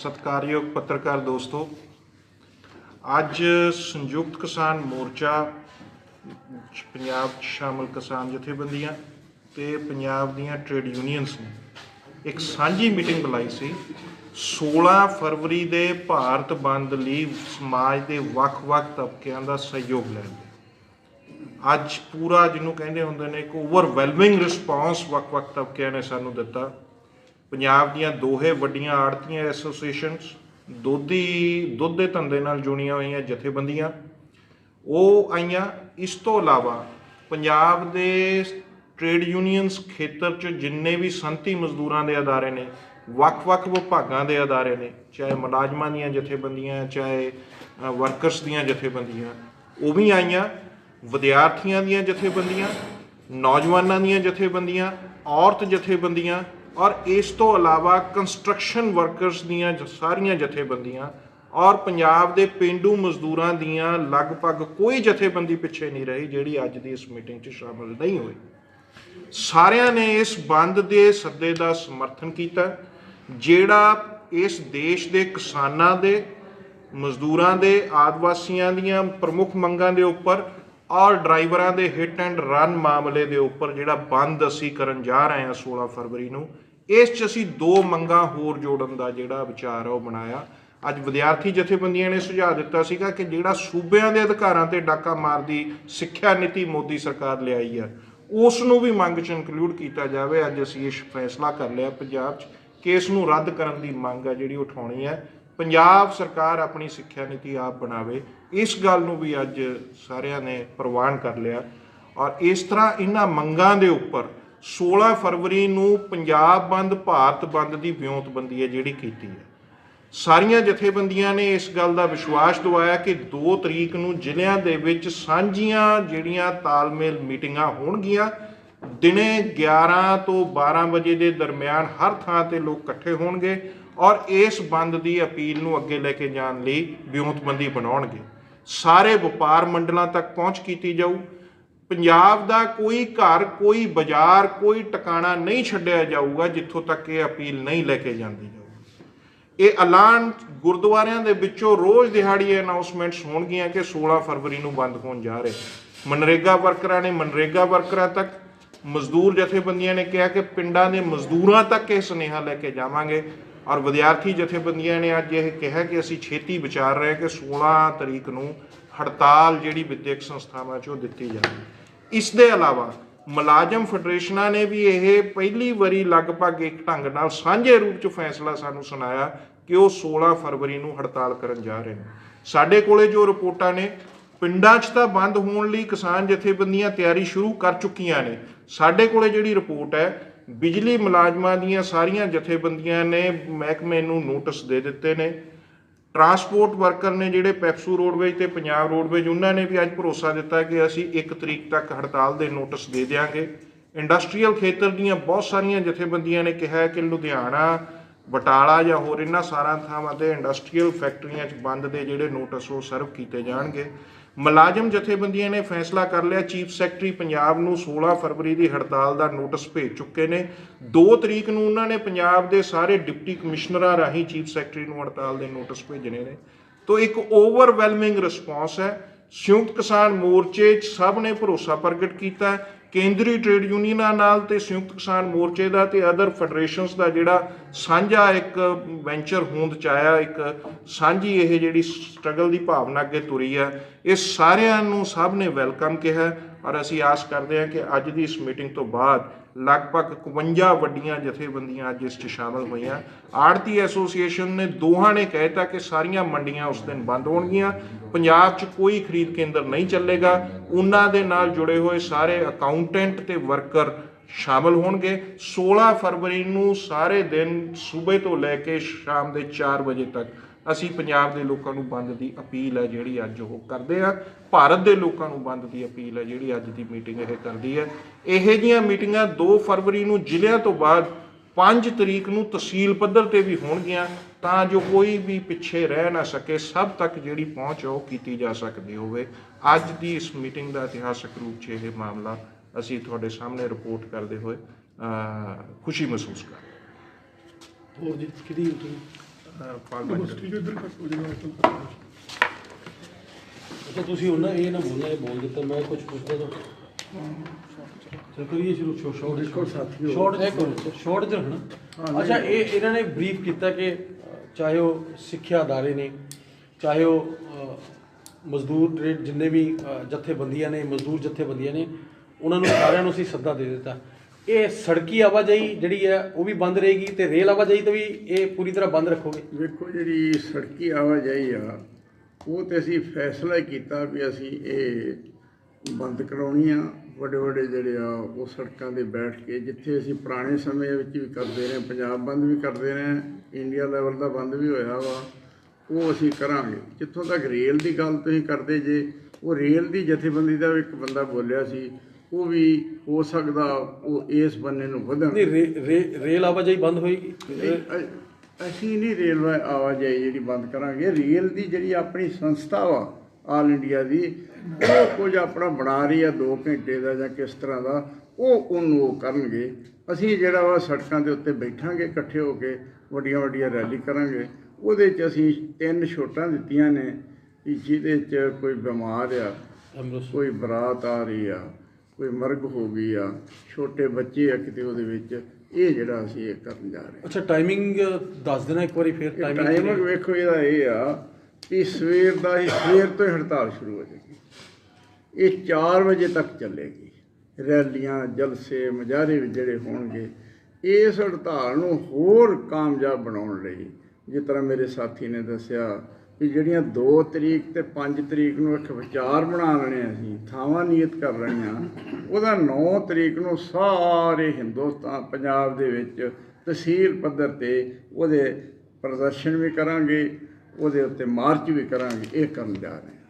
ਸਤਿਕਾਰਯੋਗ ਪੱਤਰਕਾਰ ਦੋਸਤੋ, ਅੱਜ ਸੰਯੁਕਤ ਕਿਸਾਨ ਮੋਰਚਾ ਪੰਜਾਬ 'ਚ ਸ਼ਾਮਲ ਕਿਸਾਨ ਜਥੇਬੰਦੀਆਂ ਤੇ ਪੰਜਾਬ ਦੀਆਂ ਟ੍ਰੇਡ ਯੂਨੀਅਨਸ ਨੇ ਇੱਕ ਸਾਂਝੀ ਮੀਟਿੰਗ ਬੁਲਾਈ ਸੀ। 16 ਫਰਵਰੀ ਦੇ ਭਾਰਤ ਬੰਦ ਲਈ ਸਮਾਜ ਦੇ ਵੱਖ-ਵੱਖ ਤਬਕਿਆਂ ਦਾ ਸਹਿਯੋਗ ਲੈਣ ਲਈ। ਅੱਜ ਪੂਰਾ ਜਿਹਨੂੰ ਕਹਿੰਦੇ ਹੁੰਦੇ ਨੇ ਇੱਕ ਓਵਰਵੈਲਮਿੰਗ ਰਿਸਪਾਂਸ ਵੱਖ-ਵੱਖ ਤਬਕਿਆਂ ਨੇ ਸਾਨੂੰ ਦਿੱਤਾ। ਪੰਜਾਬ ਦੀਆਂ ਦੋਹੇ ਵੱਡੀਆਂ ਆੜਤੀਆਂ ਐਸੋਸੀਏਸ਼ਨਸ, ਦੁੱਧੀ, ਦੁੱਧ ਦੇ ਧੰਦੇ ਨਾਲ ਜੁੜੀਆਂ ਹੋਈਆਂ ਜਥੇਬੰਦੀਆਂ, ਉਹ ਆਈਆਂ ਇਸ ਤੋਂ ਇਲਾਵਾ ਪੰਜਾਬ ਦੇ ਟ੍ਰੇਡ ਯੂਨੀਅਨਸ ਖੇਤਰ 'ਚ ਜਿੰਨੇ ਵੀ ਸੰਤੀ ਮਜ਼ਦੂਰਾਂ ਦੇ ਅਦਾਰੇ ਨੇ, ਵੱਖ-ਵੱਖ ਵਿਭਾਗਾਂ ਦੇ ਅਦਾਰੇ ਨੇ, ਚਾਹੇ ਮੁਲਾਜ਼ਮਾਂ ਦੀਆਂ ਜਥੇਬੰਦੀਆਂ, ਚਾਹੇ ਵਰਕਰਸ ਦੀਆਂ ਜਥੇਬੰਦੀਆਂ, ਉਹ ਵੀ ਆਈਆਂ। ਵਿਦਿਆਰਥੀਆਂ ਦੀਆਂ ਜਥੇਬੰਦੀਆਂ, ਨੌਜਵਾਨਾਂ ਦੀਆਂ ਜਥੇਬੰਦੀਆਂ, ਔਰਤ ਜਥੇਬੰਦੀਆਂ ਔਰ ਇਸ ਤੋਂ ਇਲਾਵਾ ਕੰਸਟਰਕਸ਼ਨ ਵਰਕਰਸ ਦੀਆਂ ਸਾਰੀਆਂ ਜਥੇਬੰਦੀਆਂ ਔਰ ਪੰਜਾਬ ਦੇ ਪਿੰਡੂ ਮਜ਼ਦੂਰਾਂ ਦੀਆਂ ਲਗਭਗ ਕੋਈ ਜਥੇਬੰਦੀ ਪਿੱਛੇ ਨਹੀਂ ਰਹੀ, ਜਿਹੜੀ ਅੱਜ ਦੀ ਇਸ ਮੀਟਿੰਗ 'ਚ ਸ਼ਾਮਲ ਨਹੀਂ ਹੋਈ। ਸਾਰਿਆਂ ਨੇ ਇਸ ਬੰਦ ਦੇ ਸੱਦੇ ਦਾ ਸਮਰਥਨ ਕੀਤਾ, ਜਿਹੜਾ ਇਸ ਦੇਸ਼ ਦੇ ਕਿਸਾਨਾਂ ਦੇ, ਮਜ਼ਦੂਰਾਂ ਦੇ, ਆਦਿਵਾਸੀਆਂ ਦੀਆਂ ਪ੍ਰਮੁੱਖ ਮੰਗਾਂ ਦੇ ਉੱਪਰ ਔਰ ਡਰਾਈਵਰਾਂ ਦੇ ਹਿੱਟ ਐਂਡ ਰਨ ਮਾਮਲੇ ਦੇ ਉੱਪਰ ਜਿਹੜਾ ਬੰਦ ਅਸੀਂ ਕਰਨ ਜਾ ਰਹੇ ਹਾਂ 16 ਫਰਵਰੀ ਨੂੰ ਇਸ 'ਚ ਅਸੀਂ ਦੋ ਮੰਗਾਂ ਹੋਰ ਜੋੜਨ ਦਾ ਜਿਹੜਾ ਵਿਚਾਰ ਆ ਉਹ ਬਣਾਇਆ। ਅੱਜ ਵਿਦਿਆਰਥੀ ਜਥੇਬੰਦੀਆਂ ਨੇ ਸੁਝਾਅ ਦਿੱਤਾ ਸੀਗਾ ਕਿ ਜਿਹੜਾ ਸੂਬਿਆਂ ਦੇ ਅਧਿਕਾਰਾਂ ਤੇ ਡਾਕਾ ਮਾਰਦੀ ਸਿੱਖਿਆ ਨੀਤੀ ਮੋਦੀ ਸਰਕਾਰ ਲਿਆਈ ਆ, ਉਸ ਨੂੰ ਵੀ ਮੰਗ 'ਚ ਇਨਕਲੂਡ ਕੀਤਾ ਜਾਵੇ। ਅੱਜ ਅਸੀਂ ਇਹ ਫੈਸਲਾ ਕਰ ਲਿਆ ਪੰਜਾਬ 'ਚ ਕਿ ਇਸ ਨੂੰ ਰੱਦ ਕਰਨ ਦੀ ਮੰਗ ਆ ਜਿਹੜੀ ਉਠਾਉਣੀ ਹੈ ਪੰਜਾਬ ਸਰਕਾਰ ਆਪਣੀ ਸਿੱਖਿਆ ਨੀਤੀ ਆਪ ਬਣਾਵੇ। ਇਸ ਗੱਲ ਨੂੰ ਵੀ ਅੱਜ ਸਾਰਿਆਂ ਨੇ ਪ੍ਰਵਾਨ ਕਰ ਲਿਆ। ਔਰ ਇਸ ਤਰ੍ਹਾਂ ਇਹਨਾਂ ਮੰਗਾਂ ਦੇ ਉੱਪਰ 16 ਫਰਵਰੀ ਨੂੰ ਪੰਜਾਬ ਬੰਦ, ਭਾਰਤ ਬੰਦ ਦੀ ਵਿਉਂਤਬੰਦੀ ਹੈ ਜਿਹੜੀ ਕੀਤੀ ਹੈ। ਸਾਰੀਆਂ ਜਥੇਬੰਦੀਆਂ ਨੇ ਇਸ ਗੱਲ ਦਾ ਵਿਸ਼ਵਾਸ ਦਿਵਾਇਆ ਕਿ 2 ਤਰੀਕ ਨੂੰ ਜ਼ਿਲ੍ਹਿਆਂ ਦੇ ਵਿੱਚ ਸਾਂਝੀਆਂ ਜਿਹੜੀਆਂ ਤਾਲਮੇਲ ਮੀਟਿੰਗਾਂ ਹੋਣਗੀਆਂ, ਦਿਨੇ 11 ਤੋਂ 12 ਵਜੇ ਦੇ ਦਰਮਿਆਨ ਹਰ ਥਾਂ ਤੇ ਲੋਕ ਇਕੱਠੇ ਹੋਣਗੇ ਔਰ ਇਸ ਬੰਦ ਦੀ ਅਪੀਲ ਨੂੰ ਅੱਗੇ ਲੈ ਕੇ ਜਾਣ ਲਈ ਵਿਉਂਤਬੰਦੀ ਬਣਾਉਣਗੇ। ਸਾਰੇ ਵਪਾਰ ਮੰਡਲਾਂ ਤੱਕ ਪਹੁੰਚ ਕੀਤੀ ਜਾਊ। ਪੰਜਾਬ ਦਾ ਕੋਈ ਘਰ, ਕੋਈ ਬਾਜ਼ਾਰ, ਕੋਈ ਟਿਕਾਣਾ ਨਹੀਂ ਛੱਡਿਆ ਜਾਊਗਾ ਜਿੱਥੋਂ ਤੱਕ ਇਹ ਅਪੀਲ ਨਹੀਂ ਲੈ ਕੇ ਜਾਂਦੀ ਜਾਊਗੀ। ਇਹ ਐਲਾਨ ਗੁਰਦੁਆਰਿਆਂ ਦੇ ਵਿੱਚੋਂ ਰੋਜ਼ ਦਿਹਾੜੀ ਇਹ ਅਨਾਉਂਸਮੈਂਟਸ ਹੋਣਗੀਆਂ ਕਿ 16 ਫਰਵਰੀ ਨੂੰ ਬੰਦ ਹੋਣ ਜਾ ਰਹੇ। ਮਨਰੇਗਾ ਵਰਕਰਾਂ ਨੇ ਮਨਰੇਗਾ ਵਰਕਰਾਂ ਤੱਕ, ਮਜ਼ਦੂਰ ਜਥੇਬੰਦੀਆਂ ਨੇ ਕਿਹਾ ਕਿ ਪਿੰਡਾਂ ਦੇ ਮਜ਼ਦੂਰਾਂ ਤੱਕ ਇਹ ਸੁਨੇਹਾ ਲੈ ਕੇ ਜਾਵਾਂਗੇ ਔਰ ਵਿਦਿਆਰਥੀ ਜਥੇਬੰਦੀਆਂ ਨੇ ਅੱਜ ਇਹ ਕਿਹਾ ਕਿ ਅਸੀਂ ਛੇਤੀ ਵਿਚਾਰ ਰਹੇ ਕਿ 16 ਤਰੀਕ ਨੂੰ ਹੜਤਾਲ ਜਿਹੜੀ ਵਿਦਿਅਕ ਸੰਸਥਾਵਾਂ 'ਚੋਂ ਦਿੱਤੀ ਜਾਵੇ ਇਸ ਦੇ ਇਲਾਵਾ ਮੁਲਾਜ਼ਮ ਫੈਡਰੇਸ਼ਨਾਂ ਨੇ ਵੀ ਇਹ ਪਹਿਲੀ ਵਾਰੀ ਲਗਭਗ ਇੱਕ ਢੰਗ ਨਾਲ ਸਾਂਝੇ ਰੂਪ 'ਚ ਫੈਸਲਾ ਸਾਨੂੰ ਸੁਣਾਇਆ ਕਿ ਉਹ 16 ਫਰਵਰੀ ਨੂੰ ਹੜਤਾਲ ਕਰਨ ਜਾ ਰਹੇ ਨੇ। ਸਾਡੇ ਕੋਲੇ ਜੋ ਰਿਪੋਰਟਾਂ ਨੇ, ਪਿੰਡਾਂ 'ਚ ਤਾਂ ਬੰਦ ਹੋਣ ਲਈ ਕਿਸਾਨ ਜਥੇਬੰਦੀਆਂ ਤਿਆਰੀ ਸ਼ੁਰੂ ਕਰ ਚੁੱਕੀਆਂ ਨੇ। ਸਾਡੇ ਕੋਲੇ ਜਿਹੜੀ ਰਿਪੋਰਟ ਹੈ, ਬਿਜਲੀ ਮੁਲਾਜ਼ਮਾਂ ਦੀਆਂ ਸਾਰੀਆਂ ਜਥੇਬੰਦੀਆਂ ਨੇ ਮਹਿਕਮੇ ਨੂੰ ਨੋਟਿਸ ਦੇ ਦਿੱਤੇ ਨੇ। ਟਰਾਂਸਪੋਰਟ ਵਰਕਰ ਨੇ ਜਿਹੜੇ ਪੈਪਸੂ ਰੋਡਵੇਜ ਤੇ ਪੰਜਾਬ ਰੋਡਵੇਜ, ਉਹਨਾਂ ਨੇ ਵੀ ਅੱਜ ਭਰੋਸਾ ਦਿੱਤਾ ਕਿ ਅਸੀਂ 1 ਤਰੀਕ ਤੱਕ ਹੜਤਾਲ ਦੇ ਨੋਟਿਸ ਦੇ ਦਿਆਂਗੇ। ਇੰਡਸਟਰੀਅਲ ਖੇਤਰ ਦੀਆਂ ਬਹੁਤ ਸਾਰੀਆਂ ਜਥੇਬੰਦੀਆਂ ਨੇ ਕਿਹਾ ਕਿ ਲੁਧਿਆਣਾ ਬਟਾਲਾ ਜਾਂ ਹੋਰ ਇਹਨਾਂ ਸਾਰਾਂ ਥਾਵਾਂ ਤੇ ਇੰਡਸਟਰੀਅਲ ਫੈਕਟਰੀਆਂ 'ਚ ਬੰਦ ਦੇ ਜਿਹੜੇ ਨੋਟਿਸ ਉਹ ਸਰਵ ਕੀਤੇ ਜਾਣਗੇ। ਮੁਲਾਜ਼ਮ ਜਥੇਬੰਦੀਆਂ ਨੇ ਫੈਸਲਾ ਕਰ ਲਿਆ ਚੀਫ ਸੈਕਟਰੀ ਪੰਜਾਬ ਨੂੰ 16 ਫਰਵਰੀ ਦੀ ਹੜਤਾਲ ਦਾ ਨੋਟਿਸ ਭੇਜ ਚੁੱਕੇ ਨੇ। 2 ਤਰੀਕ ਨੂੰ ਉਹਨਾਂ ਨੇ ਪੰਜਾਬ ਦੇ ਸਾਰੇ ਡਿਪਟੀ ਕਮਿਸ਼ਨਰਾਂ ਰਾਹੀਂ ਚੀਫ ਸੈਕਟਰੀ ਨੂੰ ਹੜਤਾਲ ਦੇ ਨੋਟਿਸ ਭੇਜਣੇ ਨੇ। ਤੋ ਇੱਕ ਓਵਰਵੈਲਮਿੰਗ ਰਿਸਪਾਂਸ ਹੈ। ਸੰਯੁਕਤ ਕਿਸਾਨ ਮੋਰਚੇ 'ਚ ਸਭ ਨੇ ਭਰੋਸਾ ਪ੍ਰਗਟ ਕੀਤਾ ਹੈ। ਕੇਂਦਰੀ ਟ੍ਰੇਡ ਯੂਨੀਅਨਾਂ ਨਾਲ ਤੇ ਸੰਯੁਕਤ ਕਿਸਾਨ ਮੋਰਚੇ ਦਾ ਤੇ ਅਦਰ ਫੈਡਰੇਸ਼ਨਸ ਦਾ ਜਿਹੜਾ ਸਾਂਝਾ ਇੱਕ ਵੈਂਚਰ ਹੋਂਦ ਚ ਆਇਆ, ਇੱਕ ਸਾਂਝੀ ਇਹ ਜਿਹੜੀ ਸਟਰਗਲ ਦੀ ਭਾਵਨਾ ਅੱਗੇ ਤੁਰੀ ਹੈ ਇਹ ਸਾਰਿਆਂ ਨੂੰ ਸਭ ਨੇ ਵੈਲਕਮ ਕਿਹਾ। ਔਰ ਅਸੀਂ ਆਸ ਕਰਦੇ ਹਾਂ ਕਿ ਅੱਜ ਦੀ ਇਸ ਮੀਟਿੰਗ ਤੋਂ ਬਾਅਦ ਲਗਭਗ 51 ਵੱਡੀਆਂ ਜਥੇਬੰਦੀਆਂ ਅੱਜ ਇਸ 'ਚ ਸ਼ਾਮਲ ਹੋਈਆਂ। ਆੜਤੀ ਐਸੋਸੀਏਸ਼ਨ ਨੇ ਦੋਹਾਂ ਨੇ ਕਹਿਤਾ ਕਿ ਸਾਰੀਆਂ ਮੰਡੀਆਂ ਉਸ ਦਿਨ ਬੰਦ ਹੋਣਗੀਆਂ। ਪੰਜਾਬ 'ਚ ਕੋਈ ਖਰੀਦ ਕੇਂਦਰ ਨਹੀਂ ਚੱਲੇਗਾ। ਉਹਨਾਂ ਦੇ ਨਾਲ ਜੁੜੇ ਹੋਏ ਸਾਰੇ ਅਕਾਊਂਟੈਂਟ ਤੇ ਵਰਕਰ ਸ਼ਾਮਲ ਹੋਣਗੇ। 16 ਫਰਵਰੀ ਨੂੰ ਸਾਰੇ ਦਿਨ ਸਵੇਰ ਤੋਂ ਲੈ ਕੇ ਸ਼ਾਮ ਦੇ 4 ਵਜੇ ਤੱਕ ਅਸੀਂ ਪੰਜਾਬ ਦੇ ਲੋਕਾਂ ਨੂੰ ਬੰਦ ਦੀ ਅਪੀਲ ਹੈ ਜਿਹੜੀ ਅੱਜ ਉਹ ਕਰਦੇ ਆ। ਭਾਰਤ ਦੇ ਲੋਕਾਂ ਨੂੰ ਬੰਦ ਦੀ ਅਪੀਲ ਹੈ ਜਿਹੜੀ ਅੱਜ ਦੀ ਮੀਟਿੰਗ ਇਹ ਕਰਦੀ ਹੈ। ਇਹੋ ਜਿਹੀਆਂ ਮੀਟਿੰਗਾਂ 2 ਫਰਵਰੀ ਨੂੰ ਜ਼ਿਲ੍ਹਿਆਂ ਤੋਂ ਬਾਅਦ 5 ਤਰੀਕ ਨੂੰ ਤਹਿਸੀਲ ਪੱਧਰ ਤੇ ਵੀ ਹੋਣਗੀਆਂ ਤਾਂ ਜੋ ਕੋਈ ਵੀ ਪਿੱਛੇ ਰਹਿ ਨਾ ਸਕੇ, ਸਭ ਤੱਕ ਜਿਹੜੀ ਪਹੁੰਚ ਉਹ ਕੀਤੀ ਜਾ ਸਕਦੀ ਹੋਵੇ। ਅੱਜ ਦੀ ਇਸ ਮੀਟਿੰਗ ਦਾ ਇਤਿਹਾਸਕ ਰੂਪ 'ਚ ਇਹ ਮਾਮਲਾ ਅਸੀਂ ਤੁਹਾਡੇ ਸਾਹਮਣੇ ਰਿਪੋਰਟ ਕਰਦੇ ਹੋਏ ਖੁਸ਼ੀ ਮਹਿਸੂਸ ਕਰ ਹੋਰ ਜੀ, ਕਿਹਦੀ ਅੱਛਾ ਤੁਸੀਂ ਉਹਨਾਂ ਇਹ ਨਾ ਬੋਲਣਾ ਇਹ ਬੋਲ ਦਿੱਤਾ ਮੈਂ ਕੁਝ ਪੁੱਛਦਾ ਤਾਂ। ਚਲ ਕਰੀਏ ਸ਼ੁਰੂ ਸ਼ੋ ਸ਼ਾਰਟ ਦੇਖੋ ਸਾਥੀਓ, ਸ਼ਾਰਟ ਇਹ ਕਰੋ ਸ਼ਾਰਟ ਚ ਰੱਖਣਾ। ਅੱਛਾ ਇਹ ਇਹਨਾਂ ਨੇ ਬਰੀਫ ਕੀਤਾ ਕਿ ਚਾਹੇ ਉਹ ਸਿੱਖਿਆ ਅਦਾਰੇ ਨੇ ਚਾਹੇ ਉਹ ਮਜ਼ਦੂਰ ਟ੍ਰੇਡ ਜਿੰਨੇ ਵੀ ਜਥੇਬੰਦੀਆਂ ਨੇ ਮਜ਼ਦੂਰ ਜਥੇਬੰਦੀਆਂ ਨੇ ਉਹਨਾਂ ਨੂੰ ਸਾਰਿਆਂ ਨੂੰ ਅਸੀਂ ਸੱਦਾ ਦੇ ਦਿੱਤਾ। ਇਹ ਸੜਕੀ ਆਵਾਜਾਈ ਜਿਹੜੀ ਹੈ, ਉਹ ਵੀ ਬੰਦ ਰਹੇਗੀ ਤੇ ਰੇਲ ਆਵਾਜਾਈ ਤੇ ਵੀ ਇਹ ਪੂਰੀ ਤਰ੍ਹਾਂ ਬੰਦ ਰੱਖੋਗੇ? ਵੇਖੋ ਜਿਹੜੀ ਸੜਕੀ ਆਵਾਜਾਈ ਆ, ਉਹ ਤੇ ਅਸੀਂ ਫੈਸਲਾ ਹੀ ਕੀਤਾ ਵੀ ਅਸੀਂ ਇਹ ਬੰਦ ਕਰਾਉਣੀ ਆ। ਵੱਡੇ ਵੱਡੇ ਜਿਹੜੇ ਆ, ਉਹ ਸੜਕਾਂ ਤੇ ਬੈਠ ਕੇ, ਜਿੱਥੇ ਅਸੀਂ ਪੁਰਾਣੇ ਸਮੇਂ ਵਿੱਚ ਵੀ ਕਰਦੇ ਰਹੇ, ਪੰਜਾਬ ਬੰਦ ਵੀ ਕਰਦੇ ਰਹੇ, ਇੰਡੀਆ ਲੈਵਲ ਦਾ ਬੰਦ ਵੀ ਹੋਇਆ ਵਾ, ਉਹ ਅਸੀਂ ਕਰਾਂਗੇ। ਜਿੱਥੋਂ ਤੱਕ ਰੇਲ ਦੀ ਗੱਲ ਤੁਸੀਂ ਕਰਦੇ ਜੇ, ਉਹ ਰੇਲ ਦੀ ਜਥੇਬੰਦੀ ਦਾ ਇੱਕ ਬੰਦਾ ਬੋਲਿਆ ਸੀ ਉਹ ਵੀ ਹੋ ਸਕਦਾ ਉਹ ਇਸ ਬੰਨੇ ਨੂੰ ਵਧਣ। ਨਹੀਂ ਰੇਲ ਆਵਾਜਾਈ ਬੰਦ ਹੋਏਗੀ ਅਸੀਂ ਨਹੀਂ ਰੇਲਵੇ ਆਵਾਜਾਈ ਜਿਹੜੀ ਬੰਦ ਕਰਾਂਗੇ। ਰੇਲ ਦੀ ਜਿਹੜੀ ਆਪਣੀ ਸੰਸਥਾ ਵਾ ਆਲ ਇੰਡੀਆ ਦੀ ਉਹ ਕੁਝ ਆਪਣਾ ਬਣਾ ਰਹੀ ਆ 2 ਘੰਟੇ ਦਾ ਜਾਂ ਕਿਸ ਤਰ੍ਹਾਂ ਦਾ ਉਹ ਉਹਨੂੰ ਉਹ ਕਰਨਗੇ। ਅਸੀਂ ਜਿਹੜਾ ਵਾ ਸੜਕਾਂ ਦੇ ਉੱਤੇ ਬੈਠਾਂਗੇ ਇਕੱਠੇ ਹੋ ਕੇ ਵੱਡੀਆਂ ਵੱਡੀਆਂ ਰੈਲੀ ਕਰਾਂਗੇ। ਉਹਦੇ 'ਚ ਅਸੀਂ ਤਿੰਨ ਛੋਟਾਂ ਦਿੱਤੀਆਂ ਨੇ ਜਿਹਦੇ 'ਚ ਕੋਈ ਬਿਮਾਰ ਆ ਕੋਈ ਬਰਾਤ ਆ ਰਹੀ ਆ ਕੋਈ ਮਰਗ ਹੋ ਗਈ ਆ ਛੋਟੇ ਬੱਚੇ ਆ ਕਿਤੇ ਉਹਦੇ ਵਿੱਚ ਇਹ ਜਿਹੜਾ ਅਸੀਂ ਇਹ ਕਰਨ ਜਾ ਰਹੇ ਅੱਛਾ ਟਾਈਮਿੰਗ ਦੱਸ ਦੇਣਾ ਇੱਕ ਵਾਰੀ ਫਿਰ ਟਾਈਮਿੰਗ ਟਾਈਮਿੰਗ ਵੇਖੋ ਇਹਦਾ ਇਹ ਆ ਕਿ ਸਵੇਰ ਦਾ ਹੀ ਸਵੇਰ ਤੋਂ ਹੀ ਹੜਤਾਲ ਸ਼ੁਰੂ ਹੋ ਜਾਏਗੀ। ਇਹ 4 ਵਜੇ ਤੱਕ ਚੱਲੇਗੀ। ਰੈਲੀਆਂ ਜਲਸੇ ਮੁਜ਼ਾਹਰੇ ਵੀ ਜਿਹੜੇ ਹੋਣਗੇ ਇਸ ਹੜਤਾਲ ਨੂੰ ਹੋਰ ਕਾਮਯਾਬ ਬਣਾਉਣ ਲਈ ਜਿਸ ਤਰ੍ਹਾਂ ਮੇਰੇ ਸਾਥੀ ਨੇ ਦੱਸਿਆ ਵੀ ਜਿਹੜੀਆਂ 2 ਤਰੀਕ ਤੇ 5 ਤਰੀਕ ਨੂੰ ਇੱਕ ਵਿਚਾਰ ਬਣਾ ਲੈਣੇ ਅਸੀਂ, ਥਾਵਾਂ ਨਿਯਤ ਕਰ ਲੈਣੀਆਂ, ਉਹਦਾ 9 ਤਰੀਕ ਨੂੰ ਸਾਰੇ ਹਿੰਦੁਸਤਾਨ, ਪੰਜਾਬ ਦੇ ਵਿੱਚ ਤਹਿਸੀਲ ਪੱਧਰ ਤੇ ਉਹਦੇ ਪ੍ਰਦਰਸ਼ਨ ਵੀ ਕਰਾਂਗੇ, ਉਹਦੇ ਉੱਤੇ ਮਾਰਚ ਵੀ ਕਰਾਂਗੇ, ਇਹ ਕਰਨ ਜਾ ਰਹੇ ਹਾਂ।